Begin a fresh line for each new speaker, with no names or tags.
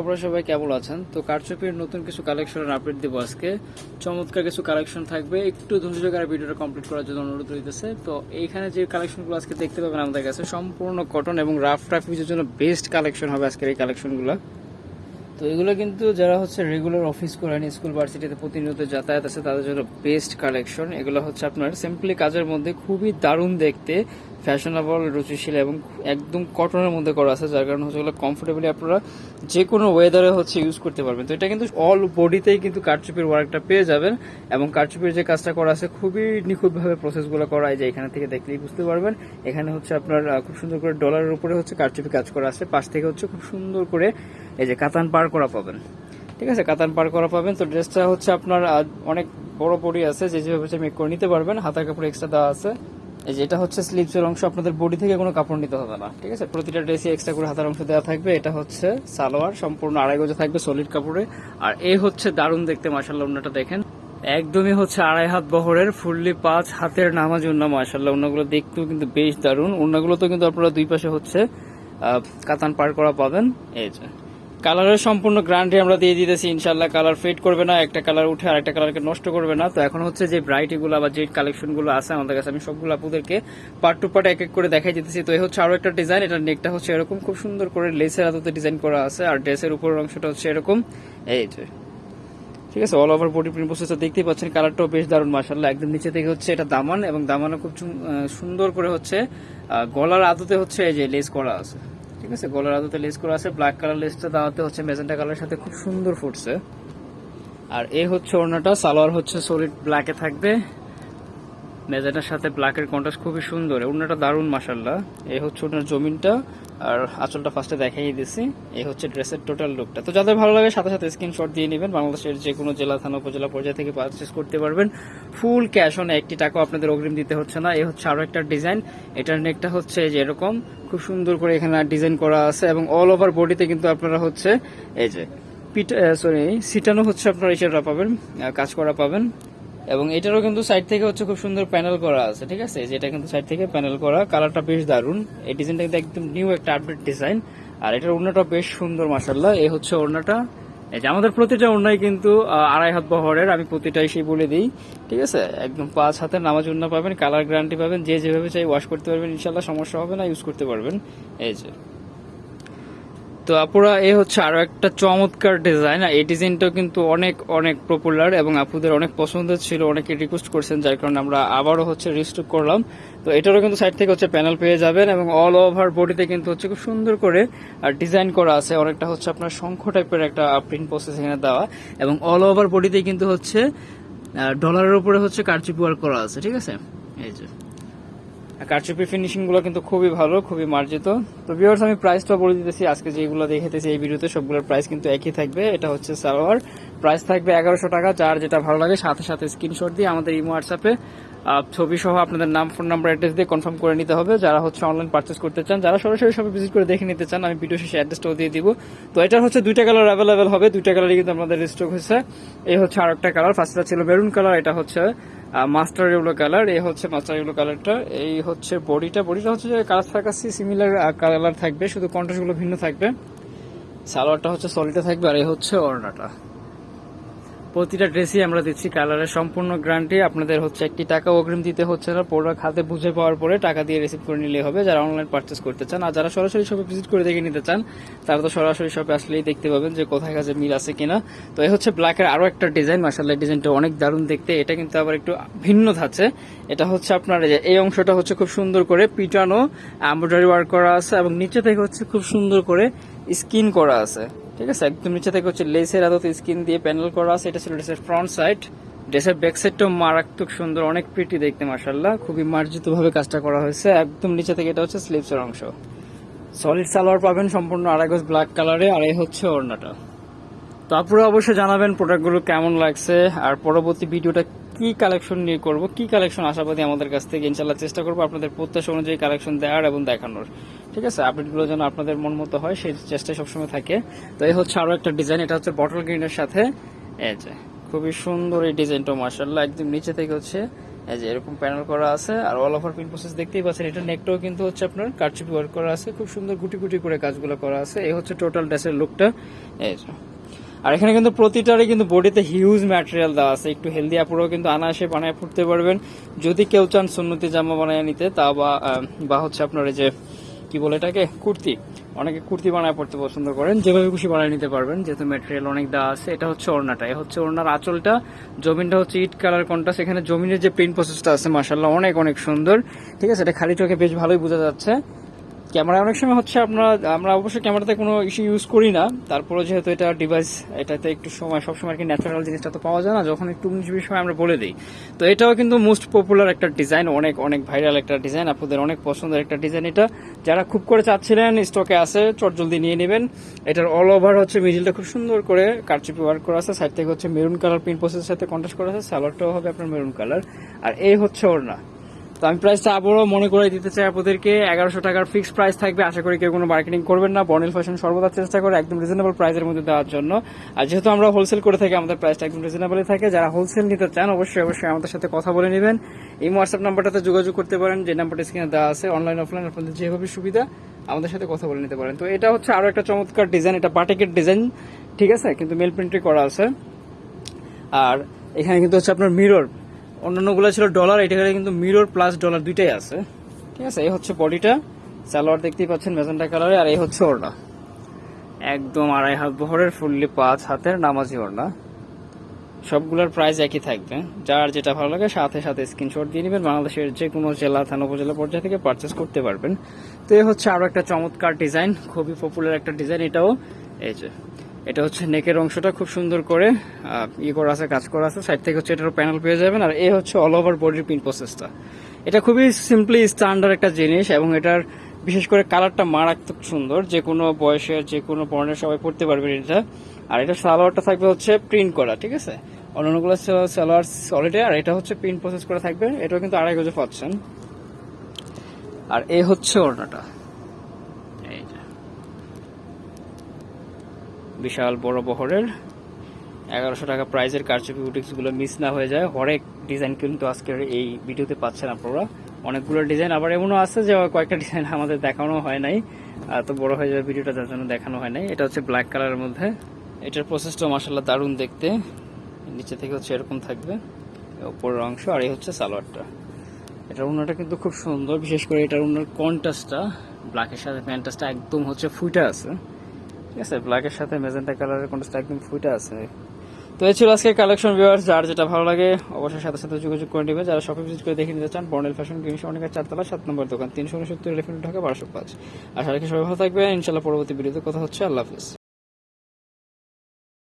আপনারা সবাই কেমন আছেন? তো কারচুপির নতুন কিছু কালেকশনের আপডেট দেবো আজকে। চমৎকার কিছু কালেকশন থাকবে। একটু ধৈর্য করে ভিডিওটা কমপ্লিট করার জন্য অনুরোধ রইতেছে। তো এইখানে যে কালেকশনগুলো আজকে দেখতে পাবেন আমাদের কাছে, সম্পূর্ণ কটন এবং রাফ টাফ ইউজের জন্য বেস্ট কালেকশন হবে আজকের এই কালেকশনগুলো তো এগুলো কিন্তু যারা হচ্ছে রেগুলার অফিস করেন স্কুল ভার্সিটিতে প্রতিনিয়ত যাতায়াত আছে, তাদের জন্য বেস্ট কালেকশন এগুলো হচ্ছে আপনার সিম্পলি কাজের মধ্যে খুবই দারুণ দেখতে ফ্যাশনেবল রুচিশীল এবং একদম কটনের মধ্যে করা আছে, যার কারণে হচ্ছে এগুলো কমফোর্টেবলি আপনারা যে কোনো ওয়েদারে হচ্ছে ইউজ করতে পারবেন। তো এটা কিন্তু অল বডিতেই কিন্তু কারচুপির ওয়ার্কটা পেয়ে যাবেন এবং কারচুপির যে কাজটা করা আছে, খুবই নিখুঁতভাবে প্রসেসগুলো করা যে এখানে থেকে দেখলেই বুঝতে পারবেন। এখানে হচ্ছে আপনার খুব সুন্দর করে ডলারের উপরে হচ্ছে কারচুপি কাজ করা আছে, পাশ থেকে হচ্ছে খুব সুন্দর করে এই যে কাতান পার করা পাবেন। ঠিক আছে, কাতান পার করা পাবেন। তো ড্রেসটা হচ্ছে আপনার অনেক বড় বডি আছে, যে যেভাবে হচ্ছে মেক করে নিতে পারবেন। হাতার কাপড় এক্সট্রা দেওয়া আছে। এই যে এটা হচ্ছে স্লিপসের অংশ, আপনাদের বডি থেকে কোনো কাপড় নিতে হবে না। ঠিক আছে, প্রতিটা ড্রেসে এক্সট্রা করে হাতার অংশ দেওয়া থাকবে। এটা হচ্ছে সালোয়ার, সম্পূর্ণ আড়াই গজে থাকবে সলিড কাপড়ে। আর এই হচ্ছে দারুণ দেখতে মাসাল্লাহ অন্যটা দেখেন। একদমই হচ্ছে আড়াই হাত বহরের ফুললি পাঁচ হাতের নামাজ উন্না মাসাল্লাহ অন্যগুলো দেখতেও কিন্তু বেশ দারুণ। অন্যগুলো তো কিন্তু আপনারা দুই পাশে হচ্ছে কাতান পার করা পাবেন। এই যে। কালারের সম্পূর্ণ গ্যারান্টি আমরা দিয়ে দিতেছি ইনশাল্লাহ কালার ফেড করবে না, একটা কালার উঠে আর একটা কালারকে নষ্ট করবে না। তো এখন হচ্ছে যে ব্রাইটি গুলো বা যে কালেকশনগুলো আছে আমাদের কাছে, আমি সবগুলো আপনাদেরকে পার্ট টু পার্ট এক এক করে দেখাই দিতেছি। তো এই হচ্ছে আরও একটা ডিজাইন এটার নেকটা হচ্ছে এরকম, খুব সুন্দর করে লেসের আদতে ডিজাইন করা আছে, আর ড্রেসের উপরের অংশটা হচ্ছে এরকম। এই যে, ঠিক আছে অল ওভার বডি প্রিন্ট প্রসেসটা দেখতেই পাচ্ছেন, কালারটাও বেশ দারুণ মাসাল্লাহ একদম নিচে থেকে হচ্ছে এটা দামান, এবং দামানও খুব সুন্দর করে হচ্ছে গলার আদতে হচ্ছে এই যে লেস করা আছে। ঠিক আছে গলার আদতে লেস করা আছে ব্ল্যাক কালার লেসটা দাঁড়াতে হচ্ছে মেজেন্টা কালারের সাথে খুব সুন্দর ফুটছে। আর এ হচ্ছে ওড়নাটা, সালোয়ার হচ্ছে সলিড ব্ল্যাকে থাকবে। মেজেন্টার সাথে ব্ল্যাকের কন্ট্রাস্ট খুবই সুন্দর। ওড়নাটা দারুণ মাসাল্লাহ এই হচ্ছে ওনার জমিনটা। আর আঁচলটা ফার্স্টে দেখাই দিছি। এই হচ্ছে ড্রেসের টোটাল লুকটা তো যাদের ভালো লাগে, সাথে সাথে স্ক্রিনশট দিয়ে নেবেন। বাংলাদেশের যে কোনো জেলা, থানা, উপজেলা পর্যায়ে থেকে পারচেস করতে পারবেন। ফুল ক্যাশ অন একটি টাকা আপনাদের অগ্রিম দিতে হচ্ছে না। এই হচ্ছে আরও একটা ডিজাইন এটার নেকটা হচ্ছে যে এরকম। খুব সুন্দর করে এখানে ডিজাইন করা আছে এবং অল ওভার বডিতে কিন্তু আপনারা হচ্ছে এই যে পিট সরি সিটানো হচ্ছে আপনারা ইসেরা পাবেন কাজ করা পাবেন। এবং এটারও কিন্তু সাইড থেকে হচ্ছে খুব সুন্দর প্যানেল করা আছে, ঠিক আছে? যেটা কিন্তু সাইড থেকে প্যানেল করা কালারটা বেশ দারুণ। এই ডিজাইনটা কিন্তু একদম নিউ একটা আপডেট ডিজাইন আর এটার ওড়নাটা বেশ সুন্দর মাসাল্লাহ এই হচ্ছে ওড়নাটা। এই যে আমাদের প্রতিটা ওড়নাই কিন্তু আড়াই হাত বহরের, আমি প্রতিটাই সেই বলে দিই, ঠিক আছে? একদম পাঁচ হাতের নামাজ ওড়না পাবেন কালার গ্যারান্টি পাবেন, যে যেভাবে চাই ওয়াশ করতে পারবেন ইনশাল্লাহ সমস্যা হবে না ইউজ করতে পারবেন। এই যে। তো আপুরা, এ হচ্ছে আরও একটা চমৎকার ডিজাইন আর এই ডিজাইনটাও কিন্তু অনেক অনেক পপুলার এবং আপুদের অনেক পছন্দের ছিল, অনেকে রিকোয়েস্ট করছেন, যার কারণে আমরা আবারও হচ্ছে রিস্টক করলাম। তো এটারও কিন্তু সাইড থেকে হচ্ছে প্যানেল পেয়ে যাবেন এবং অল ওভার বডিতে কিন্তু হচ্ছে খুব সুন্দর করে আর ডিজাইন করা আছে। অনেকটা হচ্ছে আপনার শঙ্খ টাইপের একটা প্রিন্ট প্রসেস এখানে দেওয়া। এবং অল ওভার বডিতে কিন্তু হচ্ছে ডলারের উপরে হচ্ছে কারচুপি করা আছে, ঠিক আছে? এই যে। কারচুপি ফিনিশিংগুলো কিন্তু খুবই ভালো, খুবই মার্জিত। তো ভিউয়ার্স আমি প্রাইসটা বলে দিতেছি, আজকে যেগুলো দেখাতেছি এই ভিডিওতে সবগুলোর প্রাইস কিন্তু একই থাকবে, এটা হচ্ছে সালোয়ার। প্রাইস থাকবে এগারোশো টাকা, যার যেটা ভালো লাগে সাথে সাথে স্ক্রিনশট দিয়ে আমাদের ইমো হোয়াটসঅ্যাপে ছবি সহ আপনাদের নাম ফোন নাম্বার অ্যাড্রেস দিয়ে কনফার্ম করে নিতে হবে। যারা হচ্ছে অনলাইন পার্চেস করতে চান, যারা সরাসরি সবাই ভিজিট করে দেখে নিতে চান, আমি ভিডিও শেষে অ্যাড্রেসটাও দিয়ে দিব। তো এটা হচ্ছে দুইটা কালার অ্যাভেলেবেল হবে, দুইটা কালারই কিন্তু আমাদের স্টক হয়েছে। এই হচ্ছে আর একটা কালার ফার্স্টটা ছিল মেরুন কালার এটা হচ্ছে মাস্টার ইউলো কালার এই হচ্ছে মাস্টার ইউলো কালারটা এই হচ্ছে বডিটা বডিটা হচ্ছে যে কালার কাছে সিমিলার কালার থাকবে, শুধু কন্ট্রাস্টগুলো ভিন্ন থাকবে। সালোয়ারটা হচ্ছে সলিডে থাকবে আর এই হচ্ছে ওড়নাটা। প্রতিটা ড্রেসই আমরা দিচ্ছি কালারের সম্পূর্ণ গ্যারান্টি। আপনাদের হচ্ছে একটি টাকা অগ্রিম দিতে হচ্ছে না। প্রোডাক্ট হাতে বুঝে পাওয়ার পরে টাকা দিয়ে রিসিভ করে নিলে হবে। যারা অনলাইন পারচেস করতে চান, আর যারা সরাসরি শপে ভিজিট করে দেখে নিতে চান, তারা তো সরাসরি শপে আসলেই দেখতে পাবেন যে কোথায় কাছে মিল আছে কিনা। তো এই হচ্ছে ব্ল্যাকের আরও একটা ডিজাইন মার্শাল্লাহ ডিজাইনটা অনেক দারুণ দেখতে। এটা কিন্তু আবার একটু ভিন্ন থাকছে এটা হচ্ছে আপনার এই অংশটা হচ্ছে খুব সুন্দর করে পিটানো এমব্রয়ডারি ওয়ার্ক করা আছে এবং নিচে থেকে হচ্ছে খুব সুন্দর করে স্কিন করা আছে। ঠিক আছে, একদম নিচে থেকে হচ্ছে লেসের আদতে স্কিন দিয়ে প্যানেল করা আছে, এটা ছিল ড্রেসের ফ্রন্ট সাইড ড্রেসের ব্যাক সাইডটাও মারাত্মক সুন্দর, অনেক প্রিটি দেখতে মার্শাল্লাহ খুবই মার্জিত ভাবে কাজটা করা হয়েছে। একদম নিচে থেকে এটা হচ্ছে স্লিপসের অংশ। সলিড সালোয়ার পাবেন সম্পূর্ণ আড়াইগজ ব্ল্যাক কালারে আর এই হচ্ছে ওড়নাটা। তো আপনারা অবশ্যই জানাবেন প্রোডাক্টগুলো কেমন লাগছে। আর পরবর্তী ভিডিওটা কি কালেকশন নিয়ে করব? কি কালেকশন আশাবাদী আমাদের কাছ থেকে ইনশাল্লাহ চেষ্টা করব আপনাদের প্রত্যাশা অনুযায়ী কালেকশন দেওয়ার এবং দেখানোর। ঠিক আছে? আপডেটগুলো যেন আপনাদের মন মতো হয়, সেই চেষ্টা সবসময় থাকে। তো এই হচ্ছে আরও একটা ডিজাইন এটা হচ্ছে বটল গ্রিনের সাথে। এই যে, খুবই সুন্দর এই ডিজাইনটা মার্শাল্লাহ একদম নিচে থেকে হচ্ছে, এই যে এরকম প্যানেল করা আছে, আর অল ওভার প্রিন্ট প্রসেস দেখতেই পাচ্ছেন, এটা নেকটাও কিন্তু হচ্ছে আপনার কারচুপি ওয়ার্ক করা আছে, খুব সুন্দর গুটি গুটি করে কাজগুলো করা আছে। এই হচ্ছে টোটাল ড্রেসের লুকটা এই যে। আর এখানে কিন্তু প্রতিটারই কিন্তু বডিতে হিউজ ম্যাটেরিয়াল দেওয়া আছে। একটু হেলদি আপুরাও কিন্তু আনাসে বানায় পড়তে পারবেন। যদি কেউ চান সুন্নতি জামা বানায় নিতে, তা বা বা হচ্ছে আপনার এই যে, কি বলে এটাকে? কুর্তি। অনেকে কুর্তি বানায় পড়তে পছন্দ করেন। যেভাবে খুশি বানিয়ে নিতে পারবেন। যেহেতু ম্যাটেরিয়াল অনেক দেওয়া আছে, এটা হচ্ছে ওড়নাটা। এ হচ্ছে ওড়নার আঁচলটা। জমিনটা হচ্ছে ইট কালার কন্টাস এখানে জমিনের যে প্রিন্ট প্রসেসটা আছে মাসাল্লাহ অনেক অনেক সুন্দর। ঠিক আছে? এটা খালি চোখে বেশ ভালোই বোঝা যাচ্ছে। ক্যামেরা, অনেক সময় হচ্ছে আমরা আমরা অবশ্যই ক্যামেরাতে কোনো ইস্যু ইউজ করি না। তারপরে যেহেতু এটা ডিভাইস এটাতে একটু সময়, সবসময় আর কি ন্যাচারাল জিনিসটা তো পাওয়া যায় না। যখন একটু সময় আমরা বলে দিই। তো এটাও কিন্তু মোস্ট পপুলার একটা ডিজাইন অনেক অনেক ভাইরাল একটা ডিজাইন আপনাদের অনেক পছন্দের একটা ডিজাইন এটা। যারা খুব করে চাচ্ছিলেন স্টকে আছে, চট জলদি নিয়ে নেবেন। এটার অল ওভার হচ্ছে মিডিলটা খুব সুন্দর করে কারচুপি ওয়ার্ক করা আছে। সাইড থেকে হচ্ছে মেরুন কালার প্রিন্ট প্রসেসের সাথে কন্ট্রাস্ট করা আছে। সালোয়ারটাও হবে আপনার মেরুন কালার আর এই হচ্ছে ওড়না। তো আমি প্রাইসটা আবারও মনে করে দিতে চাই আপনাদেরকে। এগারোশো টাকার ফিক্স প্রাইস থাকবে। আশা করি কেউ কোনো মার্কেটিং করবেন না। বর্নিল ফ্যাশন সর্বদা চেষ্টা করে একদম রিজনেবল প্রাইসের মধ্যে দেওয়ার জন্য। আর যেহেতু আমরা হোলসেল করে থাকি, আমাদের প্রাইসটা একদম রিজনেবলই থাকে। যারা হোলসেল নিতে চান, অবশ্যই অবশ্যই আমাদের সাথে কথা বলে নেবেন। এই হোয়াটসঅ্যাপ নাম্বারটাতে যোগাযোগ করতে পারেন। যে নাম্বারটা স্ক্রিনে দেওয়া আছে অনলাইন অফলাইন আপনাদের যেভাবে সুবিধা, আমাদের সাথে কথা বলে নিতে পারেন। তো এটা হচ্ছে আরও একটা চমৎকার ডিজাইন এটা বাটিকের ডিজাইন ঠিক আছে? কিন্তু মেল প্রিন্টই করা আছে। আর এখানে কিন্তু হচ্ছে আপনার মিরর অন্যান্যগুলো ছিল ডলার এটা কিন্তু মিরর প্লাস ডলার দুইটাই আছে। ঠিক আছে? এই হচ্ছে বডিটা সালোয়ার দেখতেই পাচ্ছেন মেজেন্টা কালারে আর এই হচ্ছে ওড়না। একদম আড়াই হাত বহরের ফুললি পাঁচ হাতের নামাজি ওড়না। সবগুলোর প্রাইস একই থাকবে। যার যেটা ভালো লাগে সাথে সাথে স্ক্রিনশট দিয়ে নেবেন। বাংলাদেশের যে কোনো জেলা, থানা, উপজেলা পর্যায়ে থেকে পারচেস করতে পারবেন। তো এই হচ্ছে আরও একটা চমৎকার ডিজাইন খুবই পপুলার একটা ডিজাইন এটাও। এই যে এটা হচ্ছে নেকের অংশটা খুব সুন্দর করে ইয়ে করা আছে, কাজ করা আছে। সাইড থেকে হচ্ছে এটারও প্যানেল পেয়ে যাবেন। আর এ হচ্ছে অল ওভার বডির প্রিন্ট প্রসেসটা এটা খুবই সিম্পলি স্ট্যান্ডার্ড একটা জিনিস এবং এটার বিশেষ করে কালারটা মারাত্মক সুন্দর। যে কোনো বয়সের, যে কোনো বর্ণের সবাই পড়তে পারবেন এটা। আর এটা সালোয়ারটা থাকবে হচ্ছে প্রিন্ট করা, ঠিক আছে? অন্যান্যগুলো সালোয়ার সলিডে আর এটা হচ্ছে প্রিন্ট প্রসেস করা থাকবে। এটাও কিন্তু আড়াই গজে পাচ্ছেন। আর এই হচ্ছে ওড়নাটা এই যে বিশাল বড় বহরের। এগারোশো টাকা প্রাইজের কারচুপি বুটিক্সগুলো মিস না হয়ে যায়। হরেক ডিজাইন কিন্তু আজকের এই ভিডিওতে পাচ্ছেন আপনারা। অনেকগুলো ডিজাইন আবার এমনও আছে যে কয়েকটা ডিজাইন আমাদের দেখানো হয় নাই। আহ, তো বড় হয়ে যাবে ভিডিওটা যার জন্য দেখানো হয় নাই। এটা হচ্ছে ব্ল্যাক কালারের মধ্যে। এটার প্রসেসটা মাসাল্লাহ দারুণ দেখতে। নিচে থেকে হচ্ছে এরকম থাকবে। ওপরের অংশ আর এই হচ্ছে সালোয়ারটা। এটার উন্নটা কিন্তু খুব সুন্দর। বিশেষ করে এটার উন্নর কন্টাসটা ব্ল্যাকের সাথে প্যান্টাসটা একদম হচ্ছে ফুইটা আছে। ঠিক আছে ব্ল্যাকের সাথে মেজেন্টা কালারের কন্টাসটা একদম ফুইটা আছে। তো এই ছিল আজকে কালেকশন ভিউয়ার্স যার যেটা ভালো লাগে অবশ্যই সাথে সাথে যোগাযোগ করে নেবে। যারা শপে ভিজিট করে দেখে নিতে চান বর্ণেল ফ্যাশন কিংস অনেকের চারতলা, সাত নম্বর দোকান, তিনশো উনসত্তর রেফিনেট ঢাকা, বারোশো পাঁচ। আশা রাখি সবাই ভালো থাকবে ইনশাল্লাহ পরবর্তী ভিডিওতে কথা হচ্ছে। আল্লাহ হাফিজ।